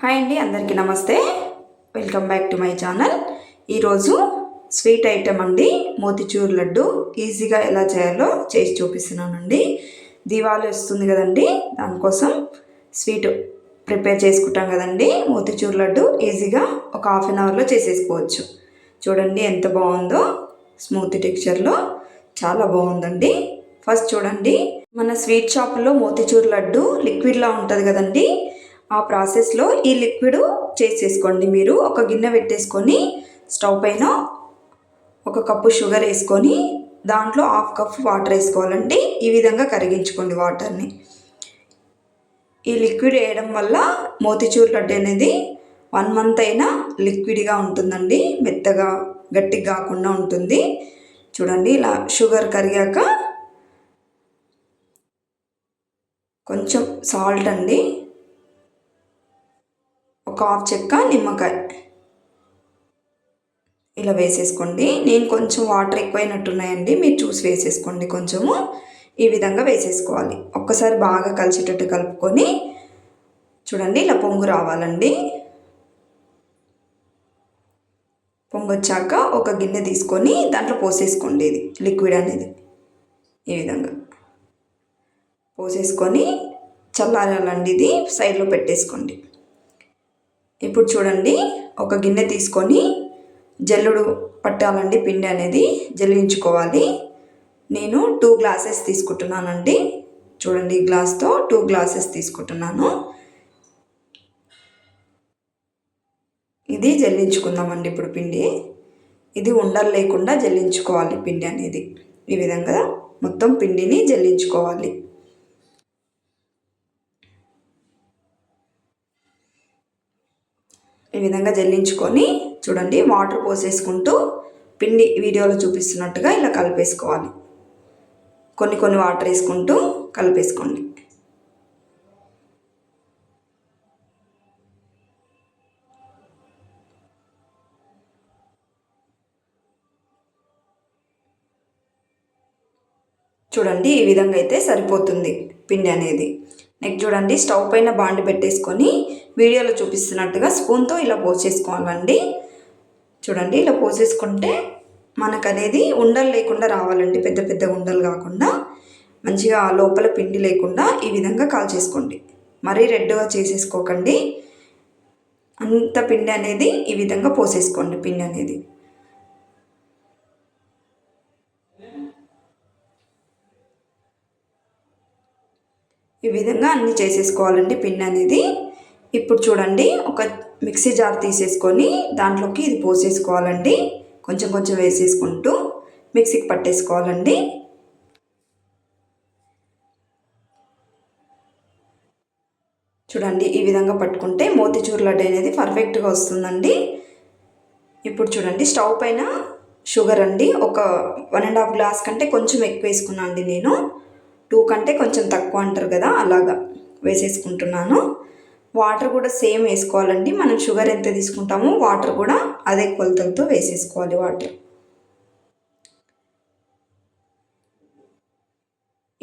Hi అండి అందరికీ నమస్తే. Welcome back to my channel ఈరోజు స్వీట్ ఐటెం అండి మోతిచూర్ లడ్డు. ఈజీగా ఎలా చేయాలో చేసి చూపిస్తున్నానండి. దివాళీ వస్తుంది కదండి దానికోసం స్వీట్ ప్రిపేర్ చేసుకుంటాం కదండి. మోతిచూర్ లడ్డు ఈజీగా ఒక హాఫ్ అన్ అవర్లో చేసేసుకోవచ్చు. చూడండి ఎంత బాగుందో స్మూత్ టెక్స్చర్లో చాలా బాగుందండి. ఫస్ట్ చూడండి మన స్వీట్ షాప్లో మోతిచూర్ లడ్డు లిక్విడ్లా ఉంటుంది కదండి. ఆ ప్రాసెస్లో ఈ లిక్విడ్ చేసేసుకోండి. మీరు ఒక గిన్నె పెట్టేసుకొని స్టవ్ పైన ఒక కప్పు షుగర్ వేసుకొని దాంట్లో హాఫ్ కప్ వాటర్ వేసుకోవాలండి ఈ విధంగా కరిగించుకోండి వాటర్ని. ఈ లిక్విడ్ వేయడం వల్ల మోతిచూర్ లడ్డు అనేది వన్ మంత్ అయినా లిక్విడ్గా ఉంటుందండి. మెత్తగా గట్టిగా కాకుండా ఉంటుంది. చూడండి ఇలా షుగర్ కరిగాక కొంచెం సాల్ట్ అండి. ఒక హాఫ్ చెక్క నిమ్మకాయ. ఇలా వేసేసుకోండి. నేను కొంచెం వాటర్ ఎక్కువైనట్టున్నాయండి. మీరు చూసి వేసేసుకోండి కొంచెము. ఈ విధంగా వేసేసుకోవాలి. ఒక్కసారి బాగా కలిసేటట్టు కలుపుకొని చూడండి ఇలా పొంగు రావాలండి. పొంగు వచ్చాక ఒక గిన్నె తీసుకొని దాంట్లో పోసేసుకోండి ఇది లిక్విడ్ అనేది. ఈ విధంగా పోసేసుకొని చల్లారాలండి ఇది సైడ్లో పెట్టేసుకోండి. ఇప్పుడు చూడండి ఒక గిన్నె తీసుకొని జల్లుడు పట్టాలండి పిండి అనేది జల్లించుకోవాలి. నేను టూ గ్లాసెస్ తీసుకుంటున్నానండి. చూడండి గ్లాస్తో టూ గ్లాసెస్ తీసుకుంటున్నాను. ఇది జల్లించుకుందామండి ఇప్పుడు పిండి. ఇది ఉండలు లేకుండా జల్లించుకోవాలి పిండి అనేది. ఈ విధంగా మొత్తం పిండిని జల్లించుకోవాలి. ఈ విధంగా జల్లించుకొని చూడండి వాటర్ పోసేసుకుంటూ పిండి వీడియోలో చూపిస్తున్నట్టుగా ఇలా కలిపేసుకోవాలి. కొన్ని కొన్ని వాటర్ వేసుకుంటూ కలిపేసుకోండి. చూడండి ఈ విధంగా అయితే సరిపోతుంది పిండి అనేది. నెక్స్ట్ చూడండి స్టవ్ పైన బాండ్ పెట్టేసుకొని వీడియోలో చూపిస్తున్నట్టుగా స్పూన్తో ఇలా పోసేసుకోవాలండి చూడండి ఇలా పోసేసుకుంటే మనకు అనేది ఉండలు లేకుండా రావాలండి పెద్ద పెద్ద ఉండలు కాకుండా. మంచిగా లోపల పిండి లేకుండా ఈ విధంగా కాల్చేసుకోండి మరీ రెడ్గా చేసేసుకోకండి. అంత పిండి అనేది ఈ విధంగా పోసేసుకోండి పిండి అనేది. ఈ విధంగా అన్నీ చేసేసుకోవాలండి. పిన్ అనేది ఇప్పుడు చూడండి ఒక మిక్సీ జార్ తీసేసుకొని దాంట్లోకి ఇది పోసేసుకోవాలండి. కొంచెం కొంచెం వేసేసుకుంటూ మిక్సీకి పట్టేసుకోవాలండి. చూడండి ఈ విధంగా పట్టుకుంటే మోతిచూర్ లడ్డు అనేది పర్ఫెక్ట్గా వస్తుందండి. ఇప్పుడు చూడండి స్టవ్ పైన షుగర్ అండి. ఒక వన్ అండ్ హాఫ్ గ్లాస్ కంటే కొంచెం ఎక్కువ వేసుకున్నాను అండి నేను. టూ కంటే కొంచెం తక్కువ అంటారు కదా అలాగా వేసేసుకుంటున్నాను. వాటర్ కూడా సేమ్ వేసుకోవాలండి. మనం షుగర్ ఎంత తీసుకుంటామో వాటర్ కూడా అదే కొలతలతో వేసేసుకోవాలి వాటర్.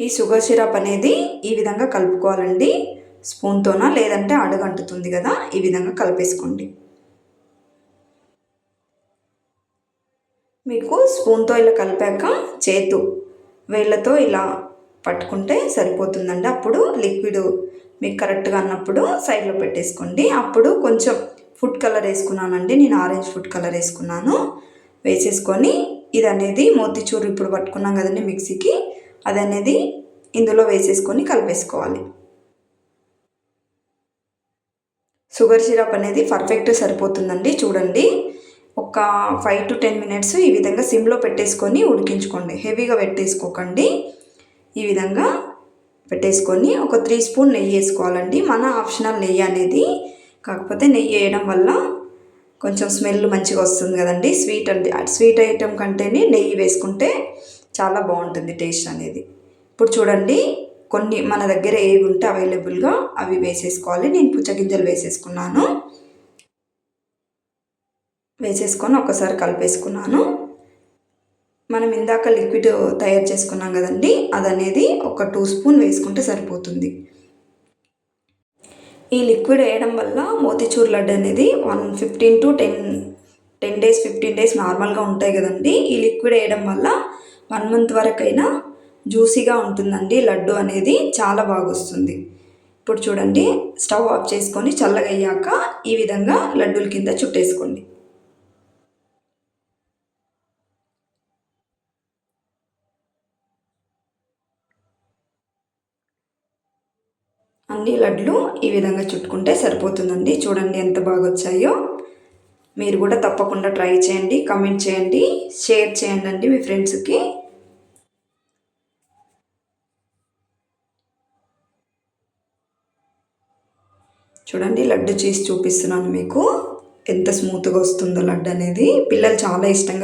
ఈ షుగర్ సిరప్ అనేది ఈ విధంగా కలుపుకోవాలండి. స్పూన్తోనా లేదంటే అడుగంటుతుంది కదా ఈ విధంగా కలిపేసుకోండి. మీకు స్పూన్తో ఇలా కలిపాక చేతు వేళ్ళతో ఇలా పట్టుకుంటే సరిపోతుందండి. అప్పుడు లిక్విడ్ మీకు కరెక్ట్గా అన్నప్పుడు సైడ్లో పెట్టేసుకోండి. అప్పుడు కొంచెం ఫుడ్ కలర్ వేసుకున్నానండి. నేను ఆరెంజ్ ఫుడ్ కలర్ వేసుకున్నాను. వేసేసుకొని ఇది అనేది మోతిచూరు ఇప్పుడు పట్టుకున్నాం కదండి మిక్సీకి. అది అనేది ఇందులో వేసేసుకొని కలిపేసుకోవాలి. షుగర్ సిరప్ అనేది పర్ఫెక్ట్ సరిపోతుందండి. చూడండి. ఒక ఫైవ్ టు టెన్ మినిట్స్ ఈ విధంగా సిమ్లో పెట్టేసుకొని ఉడికించుకోండి. హెవీగా పెట్టేసుకోకండి. ఈ విధంగా పెట్టేసుకొని ఒక త్రీ స్పూన్ నెయ్యి వేసుకోవాలండి. మన ఆప్షనల్ నెయ్యి అనేది కాకపోతే నెయ్యి వేయడం వల్ల కొంచెం స్మెల్ మంచిగా వస్తుంది కదండి. స్వీట్ అంటే స్వీట్ ఐటెం కంటేనే నెయ్యి వేసుకుంటే చాలా బాగుంటుంది టేస్ట్ అనేది. ఇప్పుడు చూడండి కొన్ని మన దగ్గర ఏవి ఉంటే అవైలబుల్గా అవి వేసేసుకోవాలి. నేను పుచ్చగింజలు వేసేసుకున్నాను. వేసేసుకొని ఒకసారి కలిపేసుకున్నాను. మనం ఇందాక లిక్విడ్ తయారు చేసుకున్నాం కదండి అది అనేది ఒక టూ స్పూన్ వేసుకుంటే సరిపోతుంది. ఈ లిక్విడ్ వేయడం వల్ల మోతిచూర్ లడ్డు అనేది one fifteen to ten ten days fifteen days నార్మల్గా ఉంటాయి కదండి. ఈ లిక్విడ్ వేయడం వల్ల వన్ మంత్ వరకైనా జ్యూసీగా ఉంటుందండి. లడ్డు అనేది చాలా బాగా వస్తుంది ఇప్పుడు చూడండి స్టవ్ ఆఫ్ చేసుకొని చల్లగయ్యాక ఈ విధంగా లడ్డూల కింద చుట్టేసుకోండి. అన్ని లడ్లు ఈ విధంగా చుట్టుకుంటే సరిపోతుందండి. చూడండి ఎంత బాగా వచ్చాయో మీరు కూడా తప్పకుండా ట్రై చేయండి కమెంట్ చేయండి షేర్ చేయండి అండి మీ ఫ్రెండ్స్కి. చూడండి లడ్డు చేసి చూపిస్తున్నాను మీకు. ఎంత స్మూత్గా వస్తుందో లడ్డు అనేది పిల్లలు చాలా ఇష్టంగా